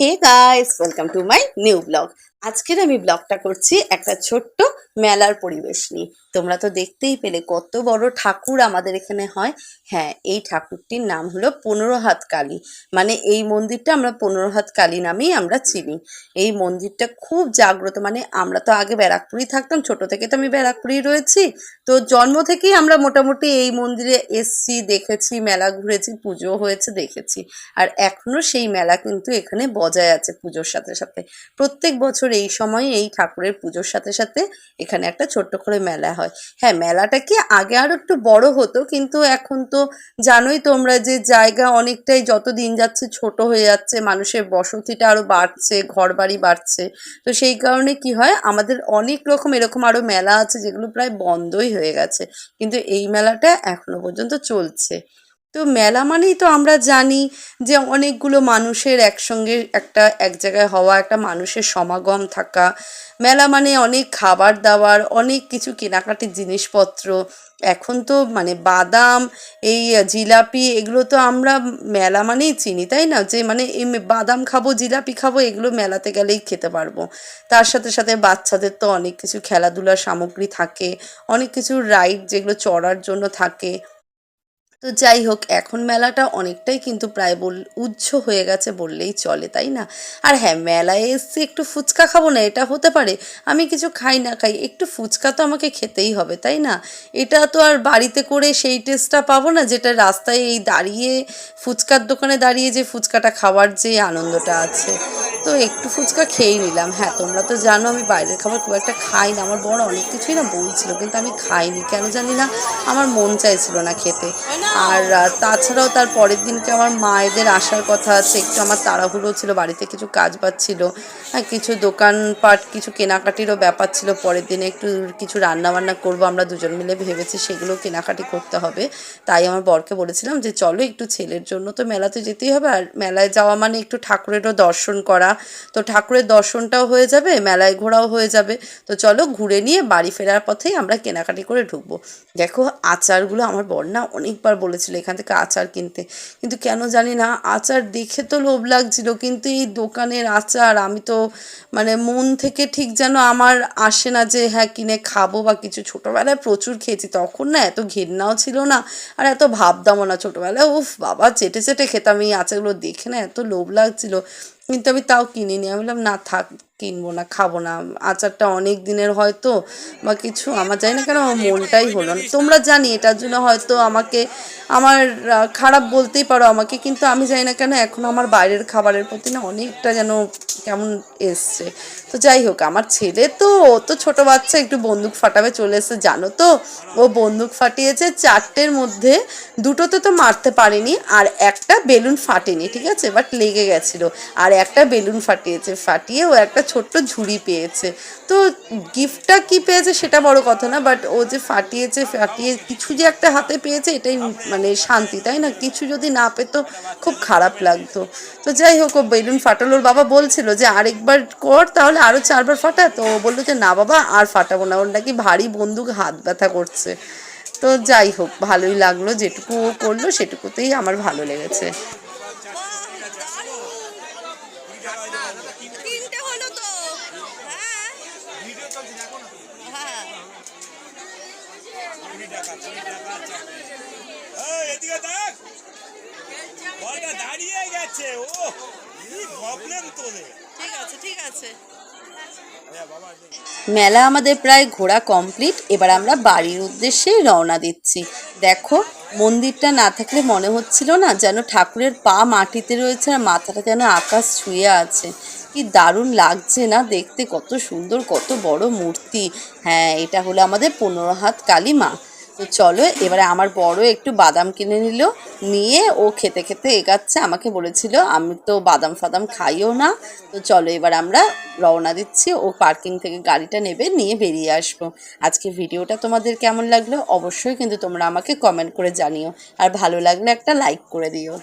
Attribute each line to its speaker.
Speaker 1: Hey guys, welcome to my new blog. আজকের আমি ব্লগটা করছি একটা ছোট্ট মেলার পরিবেশ নিয়ে। তোমরা তো দেখতেই পেলে কত বড় ঠাকুর আমাদের এখানে হয়। হ্যাঁ এই ঠাকুরটির নাম হলো পনেরো হাত কালী। মানে এই মন্দিরটা আমরা পনেরো হাত কালী নামেই আমরা চিনি। এই মন্দিরটা খুব জাগ্রত মানে আমরা তো আগে ব্যারাকপুরেই থাকতাম, ছোট থেকে তো আমি ব্যারাকপুরেই রয়েছি। তো জন্ম থেকেই আমরা মোটামুটি এই মন্দিরে এসছি, দেখেছি, মেলা ঘুরেছি পুজো হয়েছে, দেখেছি। আর এখনও সেই মেলা কিন্তু এখানে বজায় আছে পুজোর সাথে সাথে। প্রত্যেক বছর এই সময় এই ঠাকুরের পুজোর সাথে সাথে এখানে একটা ছোট্ট করে মেলা হয়। হ্যাঁ মেলাটা কি আগে আরও একটু বড় হতো, কিন্তু এখন তো জানোই তোমরা যে জায়গা অনেকটাই যত দিন যাচ্ছে ছোট হয়ে যাচ্ছে, মানুষের বসতিটা আরও বাড়ছে ঘর বাড়ি বাড়ছে। তো সেই কারণে কি হয়, আমাদের অনেক রকম এরকম আরও মেলা আছে যেগুলো প্রায় বন্ধই হয়ে গেছে। কিন্তু এই মেলাটা এখনও পর্যন্ত চলছে। তো মেলা মানেই তো আমরা জানি যে অনেকগুলো মানুষের একসঙ্গে একটা, এক জায়গায় হওয়া, একটা মানুষের সমাগম থাকা। মেলা মানে অনেক খাবার দাবার, অনেক কিছু কেনাকাটির জিনিসপত্র। এখন তো মানে বাদাম, এই জিলাপি এগুলো তো আমরা মেলা মানেই চিনি, তাই না? যে মানে এই বাদাম খাব, জিলাপি খাব, এগুলো মেলাতে গেলেই খেতে পারব। তার সাথে সাথে বাচ্চাদের তো অনেক কিছু খেলাধুলার সামগ্রী থাকে, অনেক কিছু রাইড যেগুলো চড়ার জন্য থাকে। তো যাই হোক, এখন মেলাটা অনেকটাই কিন্তু প্রায় বল উজ্জ হয়ে গেছে বললেই চলে, তাই না? আর হ্যাঁ মেলায় এসছি একটু ফুচকা খাব না, এটা হতে পারে। আমি কিছু খাই না খাই, একটু ফুচকা তো আমাকে খেতেই হবে, তাই না? এটা তো আর বাড়িতে করে সেই টেস্টটা পাবো না, যেটা রাস্তায় এই দাঁড়িয়ে, ফুচকার দোকানে দাঁড়িয়ে যে ফুচকাটা খাওয়ার যে আনন্দটা আছে। তো একটু ফুচকা খেয়েই নিলাম। হ্যাঁ তোমরা তো জানো আমি বাইরের খাবার খুব একটা খাই না, আমার বড় অনেক কিছুই না বলছিল, কিন্তু আমি খাইনি, কেন জানি না, আমার মন চাইছিল না খেতে। আর তাছাড়াও তার পরের দিনকে আমার মায়েদের আসার কথা আছে। একটু আমার তাড়াহুড়ো ছিল, বাড়িতে কিছু কাজ বাজ ছিল হ্যাঁ কিছু দোকানপাট, কিছু কেনাকাটিরও ব্যাপার ছিল। পরের দিনে একটু কিছু রান্না বান্না করব, আমরা দুজন মিলে ভেবেছি সেগুলো কেনাকাটি করতে হবে। তাই আমার বরকে বলেছিলাম যে, চলো একটু ছেলের জন্য তো মেলাতে যেতেই হবে। আর মেলায় যাওয়া মানে একটু ঠাকুরেরও দর্শন করা। তো ঠাকুরের দর্শনটাও হয়ে যাবে, মেলায় ঘোরাও হয়ে যাবে। তো চলো ঘুরে নিয়ে বাড়ি ফেরার পথেই আমরা কেনাকাটি করে ঢুকবো। দেখো, আচারগুলো আমার বর না অনেকবার বলেছিল এখান থেকে আচার কিনতে। কিন্তু কেন জানি না, আচার দেখে তো লোভ লাগছিল, কিন্তু এই দোকানের আচার আমি তো মানে মন থেকে ঠিক যেন আমার আসে না যে হ্যাঁ কিনে খাব বা কিছু। ছোটোবেলায় প্রচুর খেয়েছি, তখন না এত ঘেন্নাও ছিল না, আর এত ভাবদামও না ছোটোবেলায়। উফ, বাবা, চেটে চেটে খেতাম এই আচারগুলো, দেখে না এত লোভ লাগছিল। কিন্তু আমি তাও কিনিনি। আমি বললাম, না, থাক কিনবো না, খাব না। আচারটা অনেক দিনের হয়তো বা কিছু, আমার জানি না কেন আমার মনটাই হলো না। তোমরা জানি এটার জন্য হয়তো আমাকে, আমার খারাপ বলতেই পারো আমাকে, কিন্তু আমি জানি না কেন এখন আমার বাইরের খাবারের প্রতি না অনেকটা যেন কেমন এসছে। তো যাই হোক, আমার ছেলে তো, ও তো ছোটো বাচ্চা, একটু বন্দুক ফাটাবে চলে এসে জানো তো? ও বন্দুক ফাটিয়েছে চারটের মধ্যে, দুটোতে তো মারতে পারেনি, আর একটা বেলুন ফাটেনি, ঠিক আছে? বাট লেগে গেছিল। আর একটা বেলুন ফাটিয়েছে, ফাটিয়ে ও একটা ছোট্ট ঝুড়ি পেয়েছে। তো গিফটটা কি পেয়েছে সেটা বড় কথা না বাট ও যে ফাটিয়েছে, ফাটিয়ে কিছু যে একটা হাতে পেয়েছে, এটাই মানে শান্তি, তাই না? কিছু যদি না পেতো, খুব খারাপ লাগতো। তো যাই হোক, ও বেলুন ফাটালোর বাবা বলছিল যে, আরেকবার কর, তাহলে আরও চারবার ফাটা। তো ও বলল যে, না বাবা, আর ফাটাবো না। ওর নাকি ভারী বন্দুক হাত ব্যথা করছে। তো যাই হোক, ভালোই লাগল। যেটুকু ও করল, সেটুকুতেই আমার ভালো লেগেছে।
Speaker 2: তিনটে হলো তো। হ্যাঁ। হ্যাঁ।
Speaker 3: এদিকে দেখ। বলটা দাঁড়িয়ে গেছে ও প্রবলেম তোদের?
Speaker 2: ঠিক আছে ঠিক আছে।
Speaker 1: মেলা আমাদের প্রায় ঘোরা কমপ্লিট এবার আমরা বাড়ির উদ্দেশ্যে রওনা দিচ্ছি। দেখো মন্দিরটা না থাকলে মনে হচ্ছিল না যেন ঠাকুরের পা মাটিতে রয়েছে আর মাথাটা যেন আকাশ ছুঁয়ে আছে। কি দারুণ লাগছে না দেখতে, কত সুন্দর, কত বড় মূর্তি। হ্যাঁ এটা হলো আমাদের পনেরো হাত কালী মা। তো চলো, এবারে আমার বড় একটু বাদাম কিনে নিল, নিয়ে ও খেতে খেতে এগাচ্ছে, আমাকে বলেছিল, আমি তো বাদাম ফাদাম খাইও না। তো চলো, এবার আমরা রওনা দিচ্ছি, ও পার্কিং থেকে গাড়িটা নেবে, নিয়ে বেরিয়ে আসব। আজকে ভিডিওটা তোমাদের কেমন লাগল? অবশ্যই কিন্তু তোমরা আমাকে কমেন্ট করে জানিও। আর ভালো লাগলে একটা লাইক করে দিও।